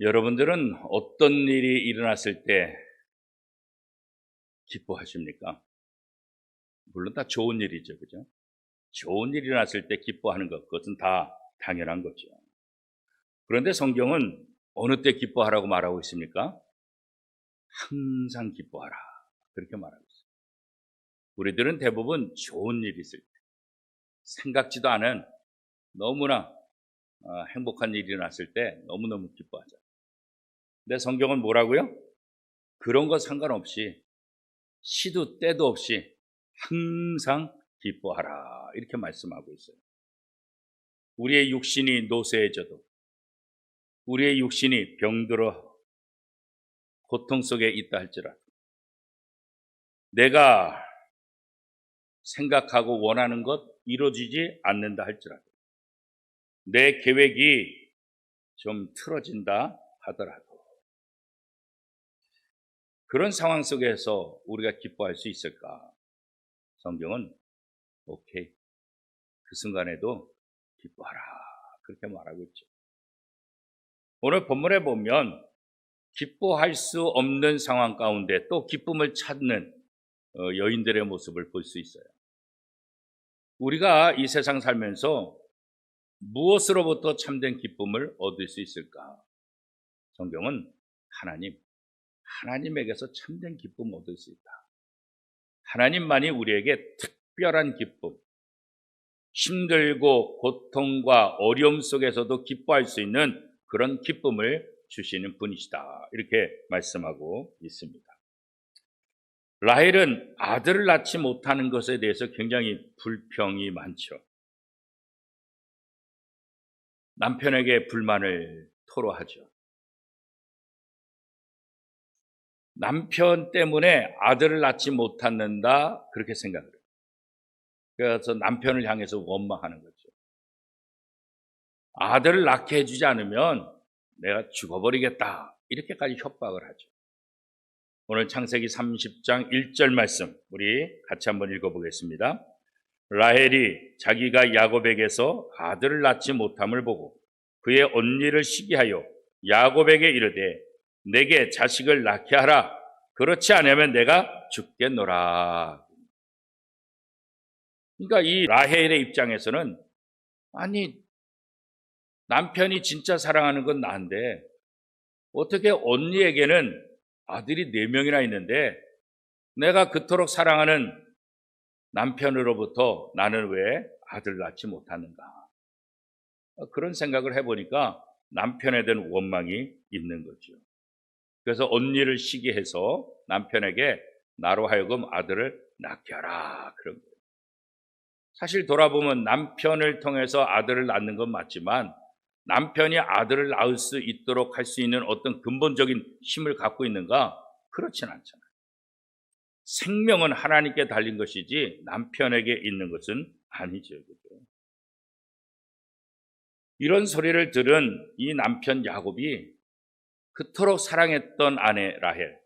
여러분들은 어떤 일이 일어났을 때 기뻐하십니까? 물론 다 좋은 일이죠, 그죠? 좋은 일이 일어났을 때 기뻐하는 것, 그것은 다 당연한 거죠. 그런데 성경은 어느 때 기뻐하라고 말하고 있습니까? 항상 기뻐하라. 그렇게 말하고 있어요. 우리들은 대부분 좋은 일이 있을 때, 생각지도 않은 너무나 어, 행복한 일이 일어났을 때 너무너무 기뻐하죠. 근데 성경은 뭐라고요? 그런 거 상관없이 시도 때도 없이 항상 기뻐하라. 이렇게 말씀하고 있어요. 우리의 육신이 노쇠해져도 우리의 육신이 병들어 고통 속에 있다 할지라도 내가 생각하고 원하는 것 이루어지지 않는다 할지라도 내 계획이 좀 틀어진다 하더라도 그런 상황 속에서 우리가 기뻐할 수 있을까? 성경은 오케이. 그 순간에도 기뻐하라. 그렇게 말하고 있죠. 오늘 본문에 보면 기뻐할 수 없는 상황 가운데 또 기쁨을 찾는 어, 여인들의 모습을 볼 수 있어요. 우리가 이 세상 살면서 무엇으로부터 참된 기쁨을 얻을 수 있을까? 성경은 하나님, 하나님에게서 참된 기쁨을 얻을 수 있다. 하나님만이 우리에게 특별한 기쁨, 힘들고 고통과 어려움 속에서도 기뻐할 수 있는 그런 기쁨을 주시는 분이시다. 이렇게 말씀하고 있습니다. 라헬은 아들을 낳지 못하는 것에 대해서 굉장히 불평이 많죠. 남편에게 불만을 토로하죠. 남편 때문에 아들을 낳지 못한다 그렇게 생각을 해요. 그래서 남편을 향해서 원망하는 거죠. 아들을 낳게 해주지 않으면 내가 죽어버리겠다 이렇게까지 협박을 하죠. 오늘 창세기 30장 1절 말씀 우리 같이 한번 읽어보겠습니다. 라헬이 자기가 야곱에게서 아들을 낳지 못함을 보고 그의 언니를 시기하여 야곱에게 이르되 내게 자식을 낳게 하라. 그렇지 않으면 내가 죽겠노라. 그러니까 이 라헬의 입장에서는 아니 남편이 진짜 사랑하는 건 나인데 어떻게 언니에게는 아들이 네 명이나 있는데 내가 그토록 사랑하는 남편으로부터 나는 왜 아들 낳지 못하는가? 그런 생각을 해보니까 남편에 대한 원망이 있는 거죠. 그래서 언니를 시기해서 남편에게 나로 하여금 아들을 낳게 하라. 그런 거예요. 사실 돌아보면 남편을 통해서 아들을 낳는 건 맞지만 남편이 아들을 낳을 수 있도록 할 수 있는 어떤 근본적인 힘을 갖고 있는가? 그렇진 않잖아요. 생명은 하나님께 달린 것이지 남편에게 있는 것은 아니죠. 그죠? 이런 소리를 들은 이 남편 야곱이 그토록 사랑했던 아내 라헬.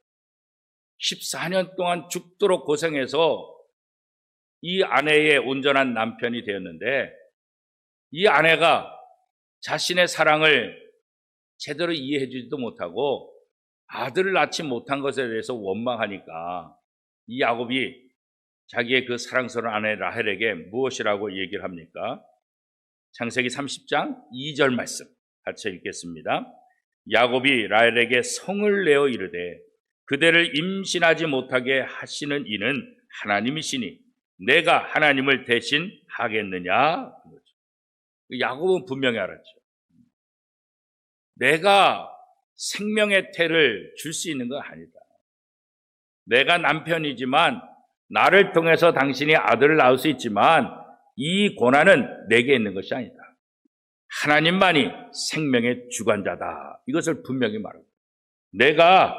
14년 동안 죽도록 고생해서 이 아내의 온전한 남편이 되었는데 이 아내가 자신의 사랑을 제대로 이해해 주지도 못하고 아들을 낳지 못한 것에 대해서 원망하니까 이 야곱이 자기의 그 사랑스러운 아내 라헬에게 무엇이라고 얘기를 합니까? 창세기 30장 2절 말씀 같이 읽겠습니다. 야곱이 라헬에게 성을 내어 이르되 그대를 임신하지 못하게 하시는 이는 하나님이시니 내가 하나님을 대신 하겠느냐? 야곱은 분명히 알았죠. 내가 생명의 태를 줄 수 있는 건 아니다. 내가 남편이지만 나를 통해서 당신이 아들을 낳을 수 있지만 이 고난은 내게 있는 것이 아니다. 하나님만이 생명의 주관자다. 이것을 분명히 말합니다. 내가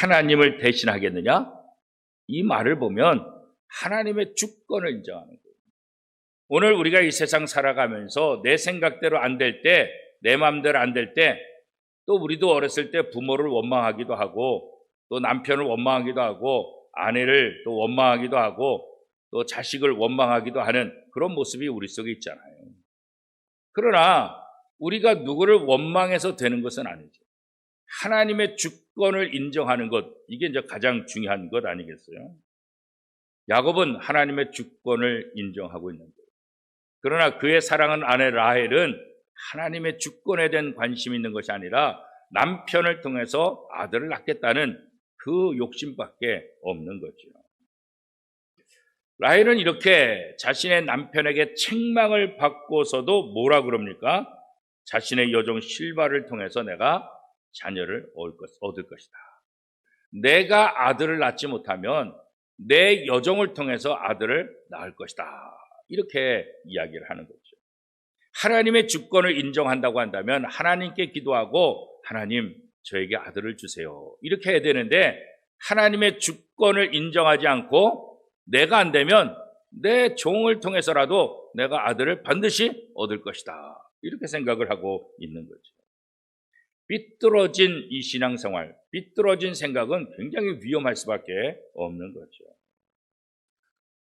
하나님을 대신하겠느냐? 이 말을 보면 하나님의 주권을 인정하는 거예요. 오늘 우리가 이 세상 살아가면서 내 생각대로 안 될 때, 내 마음대로 안 될 때, 또 우리도 어렸을 때 부모를 원망하기도 하고, 또 남편을 원망하기도 하고, 아내를 또 원망하기도 하고, 또 자식을 원망하기도 하는 그런 모습이 우리 속에 있잖아요. 그러나 우리가 누구를 원망해서 되는 것은 아니죠. 하나님의 주권을 인정하는 것, 이게 이제 가장 중요한 것 아니겠어요? 야곱은 하나님의 주권을 인정하고 있는 거예요. 그러나 그의 사랑하는 아내 라헬은 하나님의 주권에 대한 관심이 있는 것이 아니라 남편을 통해서 아들을 낳겠다는 그 욕심밖에 없는 거죠. 라헬은 이렇게 자신의 남편에게 책망을 받고서도 뭐라 그럽니까? 자신의 여종 실바를 통해서 내가 자녀를 얻을 것이다. 내가 아들을 낳지 못하면 내 여종을 통해서 아들을 낳을 것이다. 이렇게 이야기를 하는 거죠. 하나님의 주권을 인정한다고 한다면 하나님께 기도하고 하나님 저에게 아들을 주세요. 이렇게 해야 되는데 하나님의 주권을 인정하지 않고 내가 안 되면 내 종을 통해서라도 내가 아들을 반드시 얻을 것이다. 이렇게 생각을 하고 있는 거죠. 삐뚤어진 이 신앙생활, 삐뚤어진 생각은 굉장히 위험할 수밖에 없는 거죠.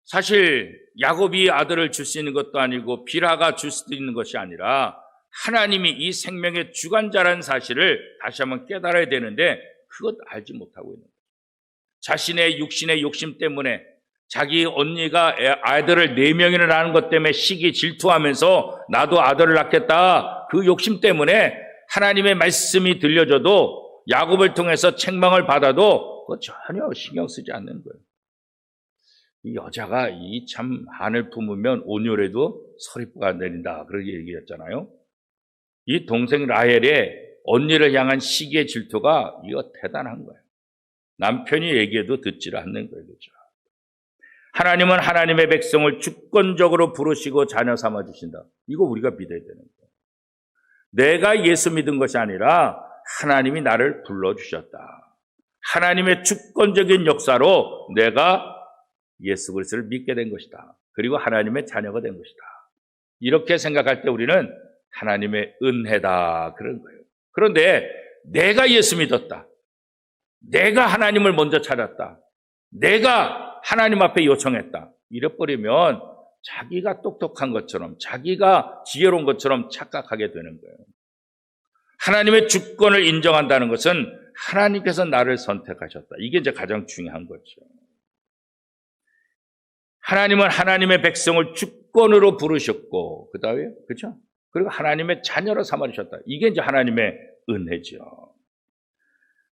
사실 야곱이 아들을 줄 수 있는 것도 아니고 비라가 줄 수도 있는 것이 아니라 하나님이 이 생명의 주관자라는 사실을 다시 한번 깨달아야 되는데 그것 알지 못하고 있는 거예요. 자신의 육신의 욕심 때문에 자기 언니가 아들을 네 명이나 낳은 것 때문에 시기 질투하면서 나도 아들을 낳겠다 그 욕심 때문에 하나님의 말씀이 들려줘도 야곱을 통해서 책망을 받아도 그거 전혀 신경 쓰지 않는 거예요. 이 여자가 이 참 한을 품으면 온열에도 서리부가 내린다 그렇게 얘기했잖아요. 이 동생 라헬의 언니를 향한 시기의 질투가 이거 대단한 거예요. 남편이 얘기해도 듣지를 않는 거예요. 그죠? 하나님은 하나님의 백성을 주권적으로 부르시고 자녀 삼아 주신다. 이거 우리가 믿어야 되는 거예요. 내가 예수 믿은 것이 아니라 하나님이 나를 불러 주셨다. 하나님의 주권적인 역사로 내가 예수 그리스도를 믿게 된 것이다. 그리고 하나님의 자녀가 된 것이다. 이렇게 생각할 때 우리는 하나님의 은혜다 그런 거예요. 그런데 내가 예수 믿었다. 내가 하나님을 먼저 찾았다. 내가 하나님 앞에 요청했다. 이래버리면 자기가 똑똑한 것처럼 자기가 지혜로운 것처럼 착각하게 되는 거예요. 하나님의 주권을 인정한다는 것은 하나님께서 나를 선택하셨다. 이게 이제 가장 중요한 거죠. 하나님은 하나님의 백성을 주권으로 부르셨고, 그 다음에, 그죠? 그리고 하나님의 자녀로 삼아주셨다. 이게 이제 하나님의 은혜죠.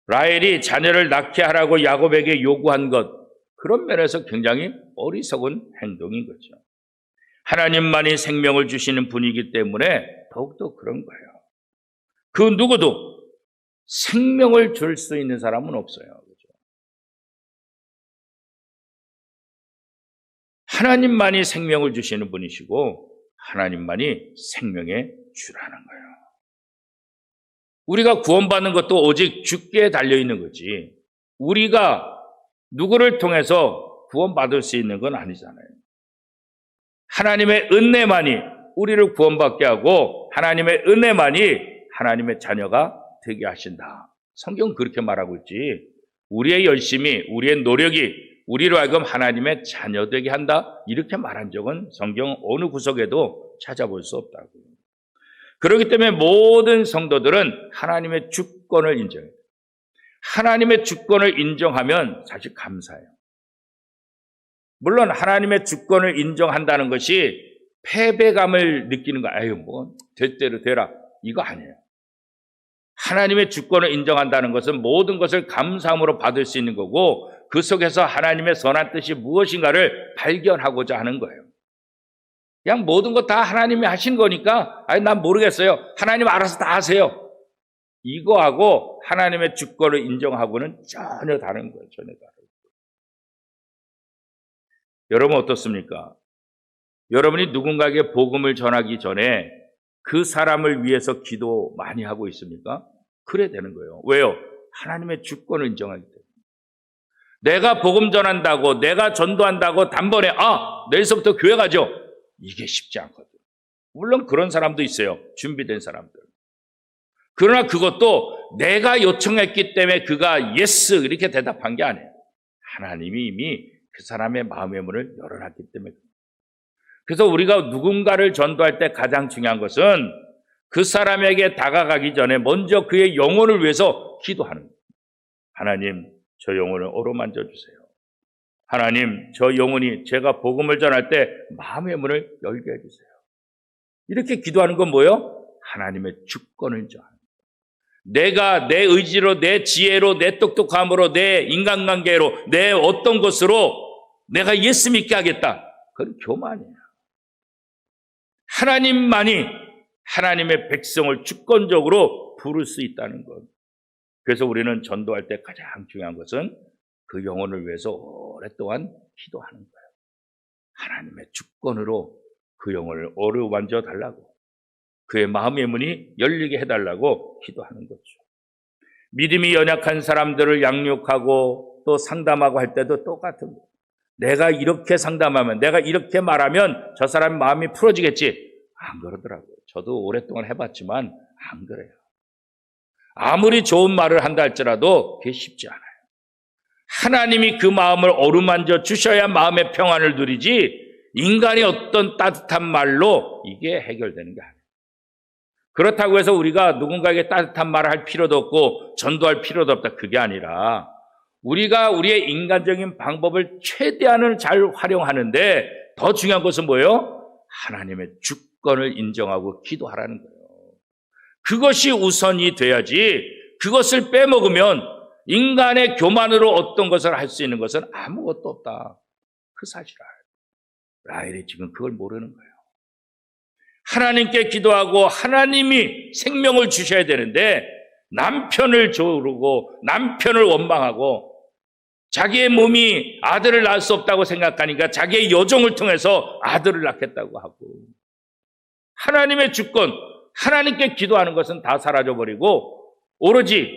라헬이 자녀를 낳게 하라고 야곱에게 요구한 것, 그런 면에서 굉장히 어리석은 행동인 거죠. 하나님만이 생명을 주시는 분이기 때문에 더욱더 그런 거예요. 그 누구도 생명을 줄 수 있는 사람은 없어요. 그죠? 하나님만이 생명을 주시는 분이시고 하나님만이 생명의 주라는 거예요. 우리가 구원받는 것도 오직 주께 달려 있는 거지. 우리가 누구를 통해서 구원받을 수 있는 건 아니잖아요. 하나님의 은혜만이 우리를 구원받게 하고 하나님의 은혜만이 하나님의 자녀가 되게 하신다. 성경은 그렇게 말하고 있지. 우리의 열심이, 우리의 노력이 우리로 하여금 하나님의 자녀 되게 한다. 이렇게 말한 적은 성경 어느 구석에도 찾아볼 수 없다고. 그렇기 때문에 모든 성도들은 하나님의 주권을 인정해요. 하나님의 주권을 인정하면 사실 감사해요. 물론 하나님의 주권을 인정한다는 것이 패배감을 느끼는 거, 아유, 뭐, 될 대로 되라. 이거 아니에요. 하나님의 주권을 인정한다는 것은 모든 것을 감사함으로 받을 수 있는 거고, 그 속에서 하나님의 선한 뜻이 무엇인가를 발견하고자 하는 거예요. 그냥 모든 것 다 하나님이 하신 거니까, 아니, 난 모르겠어요. 하나님 알아서 다 하세요. 이거하고 하나님의 주권을 인정하고는 전혀 다른 거예요. 전혀 다른 거예요. 여러분 어떻습니까? 여러분이 누군가에게 복음을 전하기 전에 그 사람을 위해서 기도 많이 하고 있습니까? 그래 되는 거예요. 왜요? 하나님의 주권을 인정하기 때문에. 내가 복음 전한다고, 내가 전도한다고 단번에, 아, 내일서부터 교회 가죠. 이게 쉽지 않거든. 물론 그런 사람도 있어요. 준비된 사람들. 그러나 그것도 내가 요청했기 때문에 그가 예스 이렇게 대답한 게 아니에요. 하나님이 이미 그 사람의 마음의 문을 열어놨기 때문에. 그래서 우리가 누군가를 전도할 때 가장 중요한 것은 그 사람에게 다가가기 전에 먼저 그의 영혼을 위해서 기도하는 거예요. 하나님, 저 영혼을 어루만져 주세요. 하나님, 저 영혼이 제가 복음을 전할 때 마음의 문을 열게 해주세요. 이렇게 기도하는 건 뭐예요? 하나님의 주권을 거예요. 내가 내 의지로, 내 지혜로, 내 똑똑함으로, 내 인간관계로, 내 어떤 것으로 내가 예수 믿게 하겠다. 그건 교만이에요. 하나님만이 하나님의 백성을 주권적으로 부를 수 있다는 것. 그래서 우리는 전도할 때 가장 중요한 것은 그 영혼을 위해서 오랫동안 기도하는 거예요. 하나님의 주권으로 그 영혼을 어루만져 달라고. 그의 마음의 문이 열리게 해달라고 기도하는 거죠. 믿음이 연약한 사람들을 양육하고 또 상담하고 할 때도 똑같은 거예요. 내가 이렇게 상담하면, 내가 이렇게 말하면 저 사람 마음이 풀어지겠지. 안 그러더라고요. 저도 오랫동안 해봤지만 안 그래요. 아무리 좋은 말을 한다 할지라도 그게 쉽지 않아요. 하나님이 그 마음을 어루만져 주셔야 마음의 평안을 누리지 인간이 어떤 따뜻한 말로 이게 해결되는 게 아니에요. 그렇다고 해서 우리가 누군가에게 따뜻한 말을 할 필요도 없고 전도할 필요도 없다. 그게 아니라 우리가 우리의 인간적인 방법을 최대한을 잘 활용하는데 더 중요한 것은 뭐예요? 하나님의 주권을 인정하고 기도하라는 거예요. 그것이 우선이 돼야지 그것을 빼먹으면 인간의 교만으로 어떤 것을 할 수 있는 것은 아무것도 없다. 그 사실을 알아요. 라헬이 지금 그걸 모르는 거예요. 하나님께 기도하고 하나님이 생명을 주셔야 되는데 남편을 조르고 남편을 원망하고 자기의 몸이 아들을 낳을 수 없다고 생각하니까 자기의 여종을 통해서 아들을 낳겠다고 하고 하나님의 주권, 하나님께 기도하는 것은 다 사라져버리고 오로지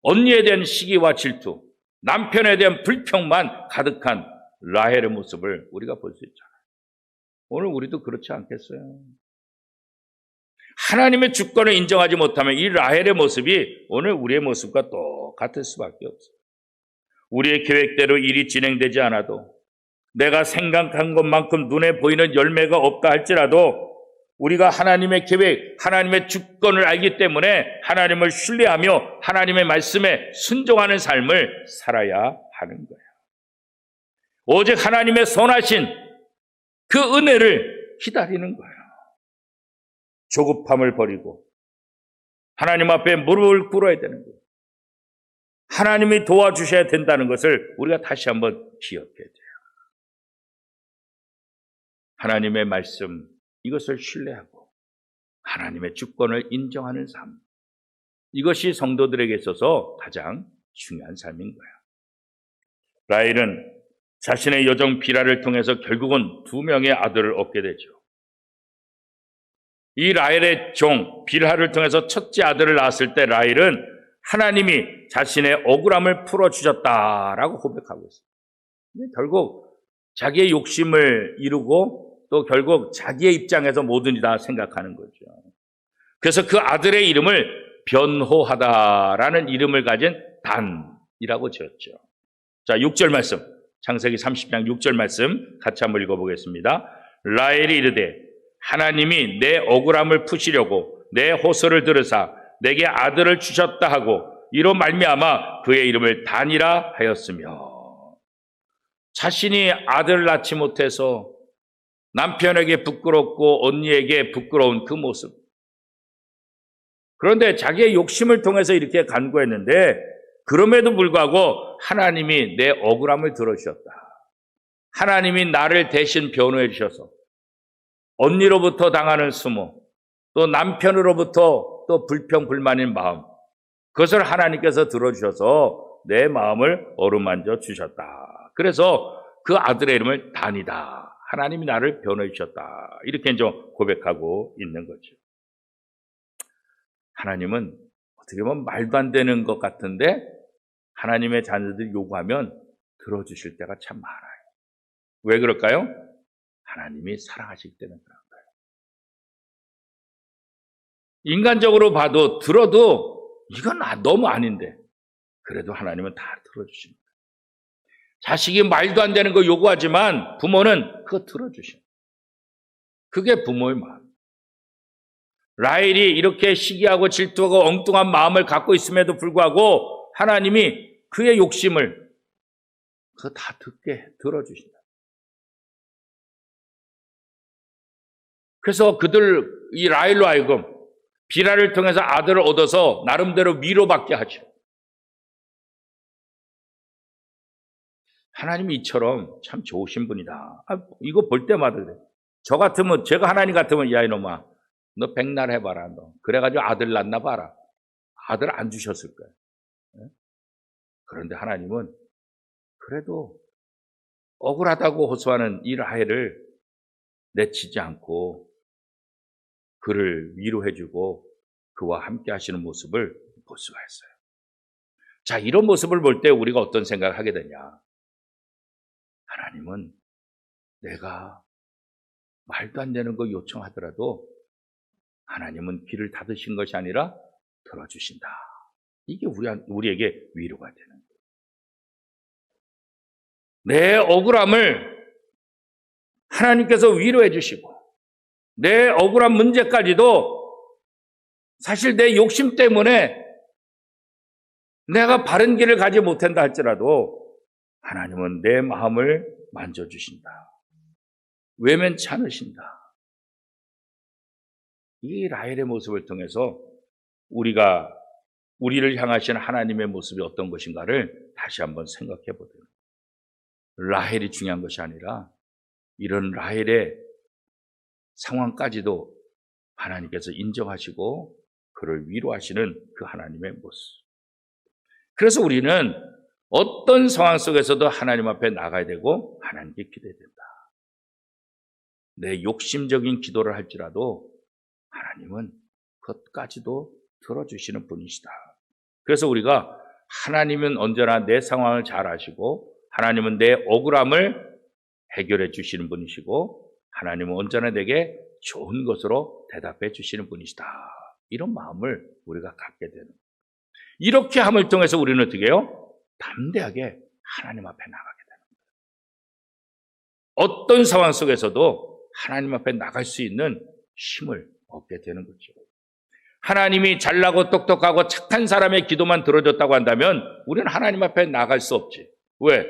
언니에 대한 시기와 질투, 남편에 대한 불평만 가득한 라헬의 모습을 우리가 볼 수 있잖아요. 오늘 우리도 그렇지 않겠어요? 하나님의 주권을 인정하지 못하면 이 라헬의 모습이 오늘 우리의 모습과 똑같을 수밖에 없어요. 우리의 계획대로 일이 진행되지 않아도 내가 생각한 것만큼 눈에 보이는 열매가 없다 할지라도 우리가 하나님의 계획, 하나님의 주권을 알기 때문에 하나님을 신뢰하며 하나님의 말씀에 순종하는 삶을 살아야 하는 거예요. 오직 하나님의 선하신 그 은혜를 기다리는 거예요. 조급함을 버리고 하나님 앞에 무릎을 꿇어야 되는 거예요. 하나님이 도와주셔야 된다는 것을 우리가 다시 한번 기억해야 돼요. 하나님의 말씀, 이것을 신뢰하고 하나님의 주권을 인정하는 삶. 이것이 성도들에게 있어서 가장 중요한 삶인 거예요. 라헬은 자신의 여정 비라를 통해서 결국은 두 명의 아들을 얻게 되죠. 이 라헬의 종 빌하를 통해서 첫째 아들을 낳았을 때 라헬은 하나님이 자신의 억울함을 풀어주셨다라고 고백하고 있습니다. 결국 자기의 욕심을 이루고 또 결국 자기의 입장에서 뭐든지 다 생각하는 거죠. 그래서 그 아들의 이름을 변호하다라는 이름을 가진 단이라고 지었죠. 자, 6절 말씀. 창세기 30장 6절 말씀 같이 한번 읽어보겠습니다. 라엘이 이르되 하나님이 내 억울함을 푸시려고 내 호소를 들으사 내게 아들을 주셨다 하고 이로 말미암아 그의 이름을 단이라 하였으며 자신이 아들을 낳지 못해서 남편에게 부끄럽고 언니에게 부끄러운 그 모습. 그런데 자기의 욕심을 통해서 이렇게 간구했는데 그럼에도 불구하고 하나님이 내 억울함을 들어주셨다. 하나님이 나를 대신 변호해 주셔서 언니로부터 당하는 수모, 또 남편으로부터 또 불평, 불만인 마음, 그것을 하나님께서 들어주셔서 내 마음을 어루만져 주셨다. 그래서 그 아들의 이름을 단이다. 하나님이 나를 변호해 주셨다. 이렇게 이제 고백하고 있는 거죠. 하나님은 어떻게 보면 말도 안 되는 것 같은데 하나님의 자녀들이 요구하면 들어주실 때가 참 많아요. 왜 그럴까요? 하나님이 사랑하시기 때문에 그런 거예요. 인간적으로 봐도 들어도 이건 너무 아닌데 그래도 하나님은 다 들어주십니다. 자식이 말도 안 되는 거 요구하지만 부모는 그거 들어주셔. 그게 부모의 마음. 라헬이 이렇게 시기하고 질투하고 엉뚱한 마음을 갖고 있음에도 불구하고 하나님이 그의 욕심을 그거 다 듣게 들어주신다. 그래서 그들 이 라헬로 하여금 비라를 통해서 아들을 얻어서 나름대로 위로받게 하죠. 하나님이 이처럼 참 좋으신 분이다. 아, 이거 볼 때마다 그래. 저 같으면 제가 하나님 같으면 야 이놈아 너 백날 해봐라 너. 그래가지고 아들 낳나 봐라. 아들 안 주셨을 거야. 예? 그런데 하나님은 그래도 억울하다고 호소하는 이 라헬을 내치지 않고 그를 위로해주고 그와 함께 하시는 모습을 볼 수가 있어요. 자, 이런 모습을 볼 때 우리가 어떤 생각을 하게 되냐. 하나님은 내가 말도 안 되는 거 요청하더라도 하나님은 귀를 닫으신 것이 아니라 들어주신다. 이게 우리, 우리에게 위로가 되는 거예요. 내 억울함을 하나님께서 위로해 주시고, 내 억울한 문제까지도 사실 내 욕심 때문에 내가 바른 길을 가지 못한다 할지라도 하나님은 내 마음을 만져주신다. 외면치 않으신다. 이 라헬의 모습을 통해서 우리가 우리를 향하신 하나님의 모습이 어떤 것인가를 다시 한번 생각해 보도록. 라헬이 중요한 것이 아니라 이런 라헬의 상황까지도 하나님께서 인정하시고 그를 위로하시는 그 하나님의 모습. 그래서 우리는 어떤 상황 속에서도 하나님 앞에 나가야 되고 하나님께 기도해야 된다. 내 욕심적인 기도를 할지라도 하나님은 그것까지도 들어주시는 분이시다. 그래서 우리가 하나님은 언제나 내 상황을 잘 아시고 하나님은 내 억울함을 해결해 주시는 분이시고 하나님은 언제나 내게 좋은 것으로 대답해 주시는 분이시다. 이런 마음을 우리가 갖게 되는. 이렇게 함을 통해서 우리는 어떻게 해요? 담대하게 하나님 앞에 나가게 되는 거예요. 어떤 상황 속에서도 하나님 앞에 나갈 수 있는 힘을 얻게 되는 거죠. 하나님이 잘나고 똑똑하고 착한 사람의 기도만 들어줬다고 한다면 우리는 하나님 앞에 나갈 수 없지. 왜?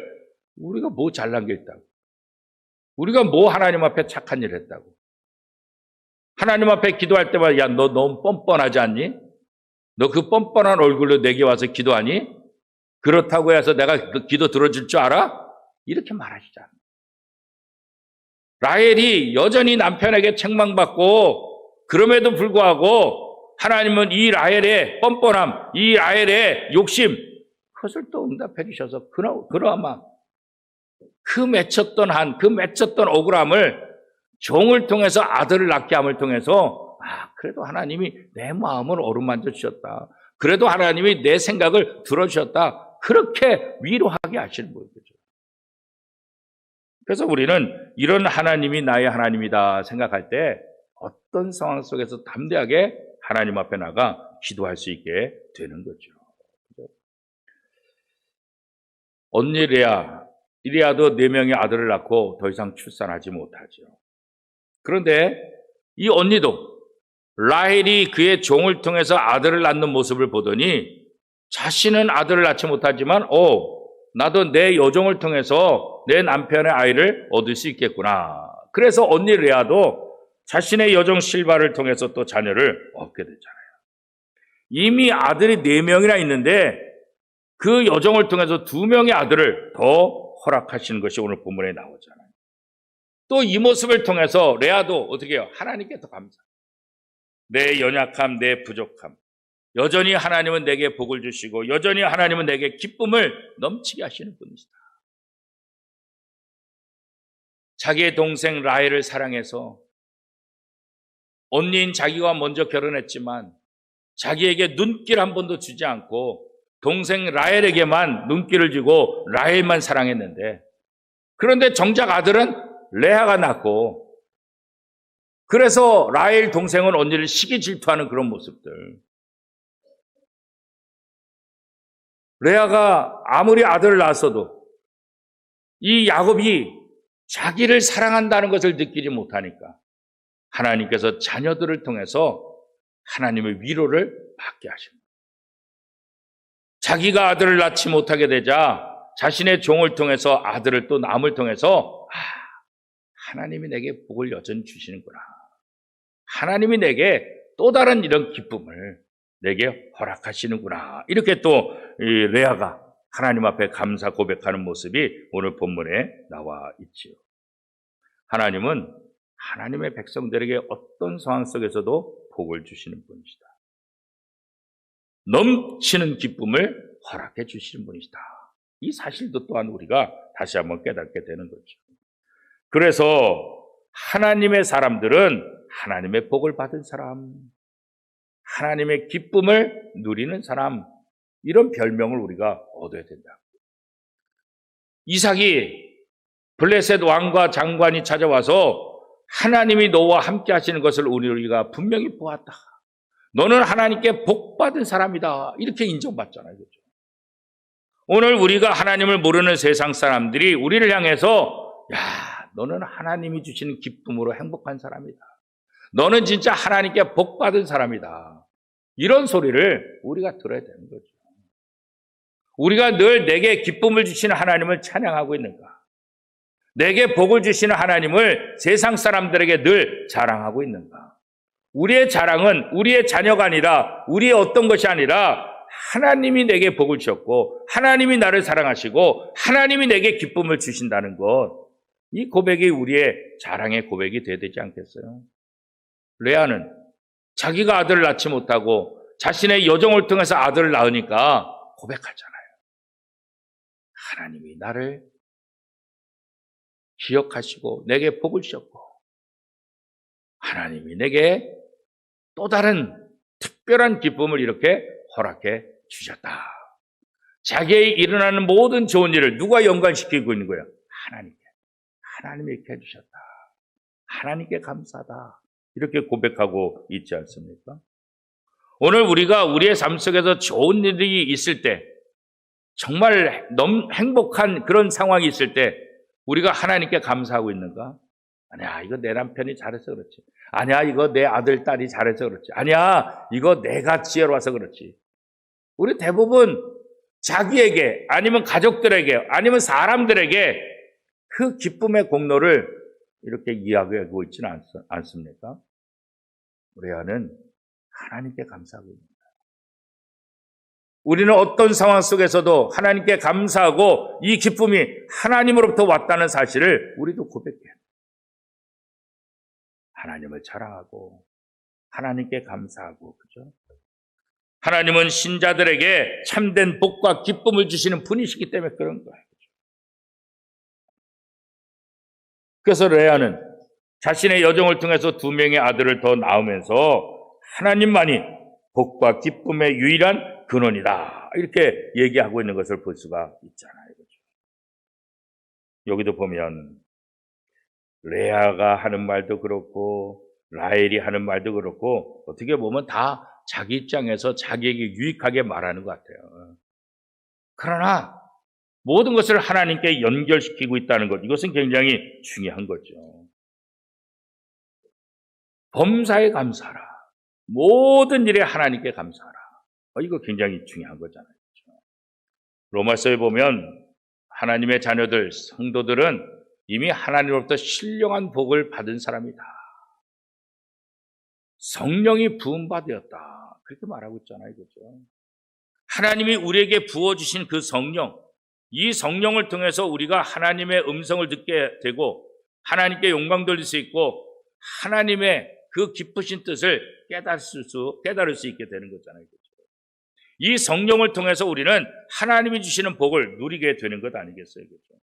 우리가 뭐 잘난 게 있다고. 우리가 뭐 하나님 앞에 착한 일 했다고. 하나님 앞에 기도할 때마다 야, 너 너무 뻔뻔하지 않니? 너 그 뻔뻔한 얼굴로 내게 와서 기도하니? 그렇다고 해서 내가 그 기도 들어줄 줄 알아? 이렇게 말하시잖아. 라헬이 여전히 남편에게 책망받고 그럼에도 불구하고 하나님은 이 라헬의 뻔뻔함, 이 라헬의 욕심 그것을 또 응답해 주셔서 그러, 그러마 그 맺혔던 한, 그 맺혔던 억울함을 종을 통해서 아들을 낳게 함을 통해서 아, 그래도 하나님이 내 마음을 어루만져 주셨다. 그래도 하나님이 내 생각을 들어주셨다. 그렇게 위로하게 하시는 거죠. 그래서 우리는 이런 하나님이 나의 하나님이다 생각할 때 어떤 상황 속에서 담대하게 하나님 앞에 나가 기도할 수 있게 되는 거죠. 언니 레아, 이리아도 네 명의 아들을 낳고 더 이상 출산하지 못하죠. 그런데 이 언니도 라헬이 그의 종을 통해서 아들을 낳는 모습을 보더니 자신은 아들을 낳지 못하지만 오 나도 내 여종을 통해서 내 남편의 아이를 얻을 수 있겠구나. 그래서 언니 레아도 자신의 여종 실바를 통해서 또 자녀를 얻게 되잖아요. 이미 아들이 네 명이나 있는데 그 여종을 통해서 두 명의 아들을 더 허락하시는 것이 오늘 본문에 나오잖아요. 또 이 모습을 통해서 레아도 어떻게 해요? 하나님께 더 감사. 내 연약함, 내 부족함. 여전히 하나님은 내게 복을 주시고 여전히 하나님은 내게 기쁨을 넘치게 하시는 분이시다. 자기의 동생 라헬을 사랑해서 언니인 자기와 먼저 결혼했지만 자기에게 눈길 한 번도 주지 않고 동생 라헬에게만 눈길을 주고 라헬만 사랑했는데 그런데 정작 아들은 레아가 낳고 그래서 라헬 동생은 언니를 시기 질투하는 그런 모습들. 레아가 아무리 아들을 낳았어도 이 야곱이 자기를 사랑한다는 것을 느끼지 못하니까 하나님께서 자녀들을 통해서 하나님의 위로를 받게 하십니다. 자기가 아들을 낳지 못하게 되자 자신의 종을 통해서 아들을 또 남을 통해서 아, 하나님이 내게 복을 여전히 주시는구나. 하나님이 내게 또 다른 이런 기쁨을 내게 허락하시는구나. 이렇게 또 레아가 하나님 앞에 감사 고백하는 모습이 오늘 본문에 나와 있지요. 하나님은 하나님의 백성들에게 어떤 상황 속에서도 복을 주시는 분이시다. 넘치는 기쁨을 허락해 주시는 분이시다. 이 사실도 또한 우리가 다시 한번 깨닫게 되는 거죠. 그래서 하나님의 사람들은 하나님의 복을 받은 사람, 하나님의 기쁨을 누리는 사람, 이런 별명을 우리가 얻어야 된다. 이삭이 블레셋 왕과 장관이 찾아와서 하나님이 너와 함께 하시는 것을 우리가 분명히 보았다. 너는 하나님께 복 받은 사람이다. 이렇게 인정받잖아요. 그렇죠? 오늘 우리가 하나님을 모르는 세상 사람들이 우리를 향해서 야, 너는 하나님이 주시는 기쁨으로 행복한 사람이다. 너는 진짜 하나님께 복 받은 사람이다. 이런 소리를 우리가 들어야 되는 거죠. 우리가 늘 내게 기쁨을 주시는 하나님을 찬양하고 있는가? 내게 복을 주시는 하나님을 세상 사람들에게 늘 자랑하고 있는가? 우리의 자랑은 우리의 자녀가 아니라 우리의 어떤 것이 아니라 하나님이 내게 복을 주셨고 하나님이 나를 사랑하시고 하나님이 내게 기쁨을 주신다는 것. 이 고백이 우리의 자랑의 고백이 되어야 되지 않겠어요? 레아는 자기가 아들을 낳지 못하고 자신의 여정을 통해서 아들을 낳으니까 고백하잖아요. 하나님이 나를 기억하시고 내게 복을 주셨고 하나님이 내게 또 다른 특별한 기쁨을 이렇게 허락해 주셨다. 자기의 일어나는 모든 좋은 일을 누가 연관시키고 있는 거예요? 하나님께. 이렇게 해주셨다. 하나님께 감사다. 이렇게 고백하고 있지 않습니까? 오늘 우리가 우리의 삶 속에서 좋은 일이 있을 때, 정말 너무 행복한 그런 상황이 있을 때, 우리가 하나님께 감사하고 있는가? 아니야, 이거 내 남편이 잘해서 그렇지. 아니야, 이거 내 아들, 딸이 잘해서 그렇지. 아니야, 이거 내가 지혜로워서 그렇지. 우리 대부분 자기에게, 아니면 가족들에게, 아니면 사람들에게 그 기쁨의 공로를 이렇게 이야기하고 있지는 않, 습니까 우리 안은 하나님께 감사하고 있습니다. 우리는 어떤 상황 속에서도 하나님께 감사하고 이 기쁨이 하나님으로부터 왔다는 사실을 우리도 고백해요. 하나님을 자랑하고 하나님께 감사하고 그죠? 하나님은 신자들에게 참된 복과 기쁨을 주시는 분이시기 때문에 그런 거예요. 그래서 레아는 자신의 여정을 통해서 두 명의 아들을 더 낳으면서 하나님만이 복과 기쁨의 유일한 근원이다. 이렇게 얘기하고 있는 것을 볼 수가 있잖아요. 여기도 보면 레아가 하는 말도 그렇고 라헬이 하는 말도 그렇고 어떻게 보면 다 자기 입장에서 자기에게 유익하게 말하는 것 같아요. 그러나 모든 것을 하나님께 연결시키고 있다는 것, 이것은 굉장히 중요한 거죠. 범사에 감사하라. 모든 일에 하나님께 감사하라. 어, 이거 굉장히 중요한 거잖아요. 그렇죠? 로마서에 보면 하나님의 자녀들, 성도들은 이미 하나님으로부터 신령한 복을 받은 사람이다. 성령이 부음받았다. 그렇게 말하고 있잖아요. 그죠? 하나님이 우리에게 부어주신 그 성령, 이 성령을 통해서 우리가 하나님의 음성을 듣게 되고 하나님께 영광 돌릴 수 있고 하나님의 그 깊으신 뜻을 깨달을 수, 깨달을 수 있게 되는 거잖아요. 그렇죠? 이 성령을 통해서 우리는 하나님이 주시는 복을 누리게 되는 것 아니겠어요? 그렇죠?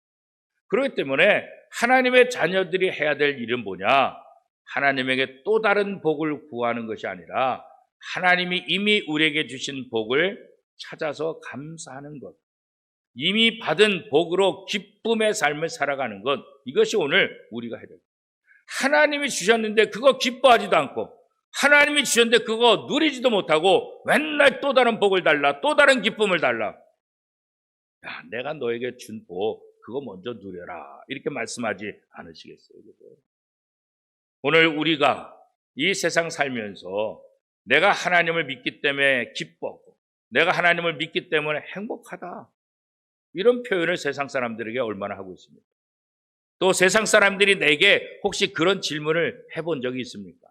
그렇기 때문에 하나님의 자녀들이 해야 될 일은 뭐냐? 하나님에게 또 다른 복을 구하는 것이 아니라 하나님이 이미 우리에게 주신 복을 찾아서 감사하는 것. 이미 받은 복으로 기쁨의 삶을 살아가는 것. 이것이 오늘 우리가 해야 됩니다. 하나님이 주셨는데 그거 기뻐하지도 않고 하나님이 주셨는데 그거 누리지도 못하고 맨날 또 다른 복을 달라 또 다른 기쁨을 달라. 야, 내가 너에게 준 복, 그거 먼저 누려라. 이렇게 말씀하지 않으시겠어요? 그죠? 오늘 우리가 이 세상 살면서 내가 하나님을 믿기 때문에 기뻐하고 내가 하나님을 믿기 때문에 행복하다. 이런 표현을 세상 사람들에게 얼마나 하고 있습니까? 또 세상 사람들이 내게 혹시 그런 질문을 해본 적이 있습니까?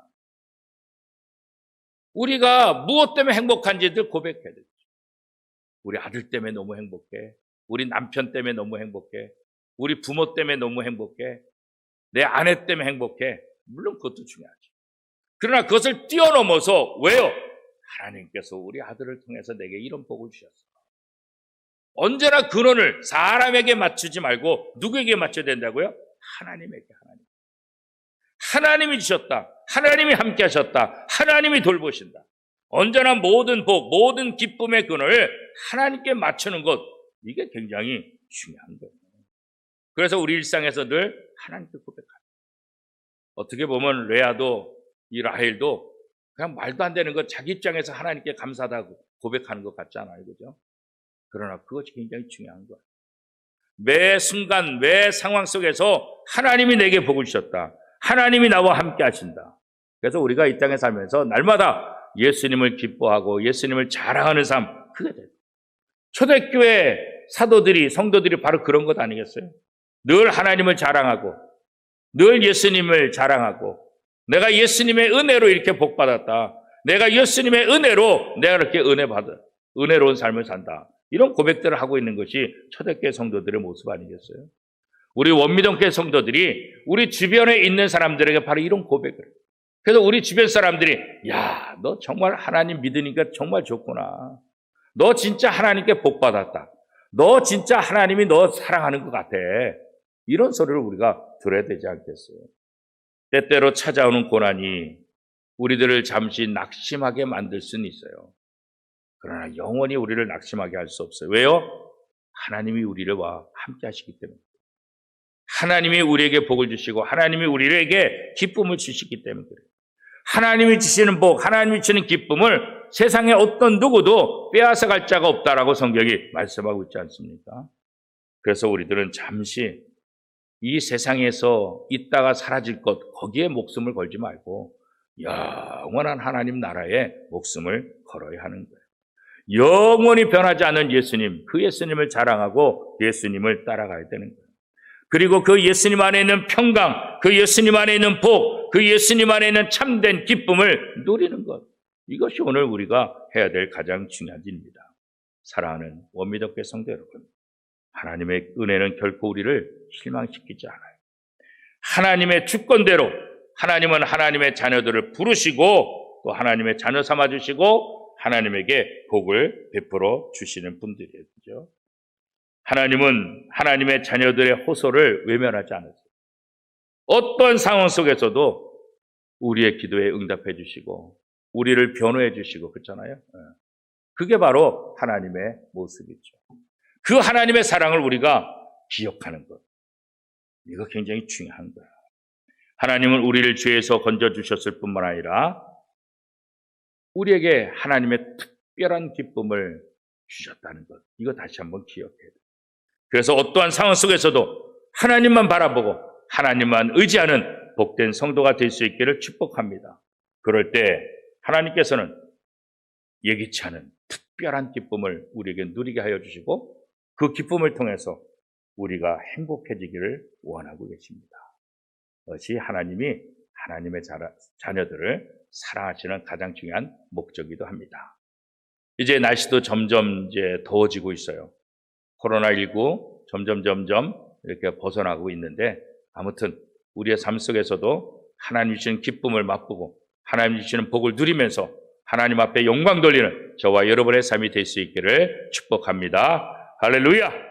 우리가 무엇 때문에 행복한지들 고백해야 되죠. 우리 아들 때문에 너무 행복해. 우리 남편 때문에 너무 행복해. 우리 부모 때문에 너무 행복해. 내 아내 때문에 행복해. 물론 그것도 중요하죠. 그러나 그것을 뛰어넘어서 왜요? 하나님께서 우리 아들을 통해서 내게 이런 복을 주셨어. 언제나 근원을 사람에게 맞추지 말고 누구에게 맞춰야 된다고요? 하나님에게 하나님. 하나님이 주셨다. 하나님이 함께 하셨다. 하나님이 돌보신다. 언제나 모든 복, 모든 기쁨의 근원을 하나님께 맞추는 것 이게 굉장히 중요한 거예요. 그래서 우리 일상에서 늘 하나님께 고백합니다. 어떻게 보면 레아도 이 라헬도 그냥 말도 안 되는 것 자기 입장에서 하나님께 감사하다고 고백하는 것 같지 않아요. 그죠? 그러나 그것이 굉장히 중요한 거예요. 매 순간, 매 상황 속에서 하나님이 내게 복을 주셨다. 하나님이 나와 함께 하신다. 그래서 우리가 이 땅에 살면서 날마다 예수님을 기뻐하고 예수님을 자랑하는 삶, 그게 돼요. 초대교회 사도들이, 성도들이 바로 그런 것 아니겠어요? 늘 하나님을 자랑하고, 늘 예수님을 자랑하고, 내가 예수님의 은혜로 이렇게 복받았다. 내가 예수님의 은혜로 내가 이렇게 은혜 받아, 은혜로운 삶을 산다. 이런 고백들을 하고 있는 것이 초대교회 성도들의 모습 아니겠어요? 우리 원미동교회 성도들이 우리 주변에 있는 사람들에게 바로 이런 고백을. 그래서 우리 주변 사람들이 야, 너 정말 하나님 믿으니까 정말 좋구나. 너 진짜 하나님께 복 받았다. 너 진짜 하나님이 너 사랑하는 것 같아. 이런 소리를 우리가 들어야 되지 않겠어요? 때때로 찾아오는 고난이 우리들을 잠시 낙심하게 만들 수는 있어요. 그러나 영원히 우리를 낙심하게 할 수 없어요. 왜요? 하나님이 우리를 와 함께 하시기 때문에. 하나님이 우리에게 복을 주시고 하나님이 우리에게 기쁨을 주시기 때문에 그래요. 하나님이 주시는 복, 하나님이 주시는 기쁨을 세상에 어떤 누구도 빼앗아 갈 자가 없다라고 성경이 말씀하고 있지 않습니까? 그래서 우리들은 잠시 이 세상에서 있다가 사라질 것, 거기에 목숨을 걸지 말고 영원한 하나님 나라에 목숨을 걸어야 하는 거예요. 영원히 변하지 않는 예수님, 그 예수님을 자랑하고 예수님을 따라가야 되는 거예요. 그리고 그 예수님 안에 있는 평강, 그 예수님 안에 있는 복, 그 예수님 안에 있는 참된 기쁨을 누리는 것. 이것이 오늘 우리가 해야 될 가장 중요한 일입니다. 사랑하는 원미덕교 성도 여러분. 하나님의 은혜는 결코 우리를 실망시키지 않아요. 하나님의 주권대로 하나님은 하나님의 자녀들을 부르시고 또 하나님의 자녀 삼아 주시고 하나님에게 복을 베풀어 주시는 분들이죠. 하나님은 하나님의 자녀들의 호소를 외면하지 않으세요. 어떤 상황 속에서도 우리의 기도에 응답해 주시고 우리를 변호해 주시고 그렇잖아요. 예. 그게 바로 하나님의 모습이죠. 그 하나님의 사랑을 우리가 기억하는 것. 이거 굉장히 중요한 거예요. 하나님은 우리를 죄에서 건져 주셨을 뿐만 아니라 우리에게 하나님의 특별한 기쁨을 주셨다는 것. 이거 다시 한번 기억해야 돼요. 그래서 어떠한 상황 속에서도 하나님만 바라보고 하나님만 의지하는 복된 성도가 될 수 있기를 축복합니다. 그럴 때 하나님께서는 예기치 않은 특별한 기쁨을 우리에게 누리게 하여 주시고 그 기쁨을 통해서 우리가 행복해지기를 원하고 계십니다. 그것이 하나님이 하나님의 자녀들을 사랑하시는 가장 중요한 목적이기도 합니다. 이제 날씨도 점점 이제 더워지고 있어요. 코로나19 점점 점점 이렇게 벗어나고 있는데 아무튼 우리의 삶 속에서도 하나님 주시는 기쁨을 맛보고 하나님 주시는 복을 누리면서 하나님 앞에 영광 돌리는 저와 여러분의 삶이 될 수 있기를 축복합니다. 할렐루야!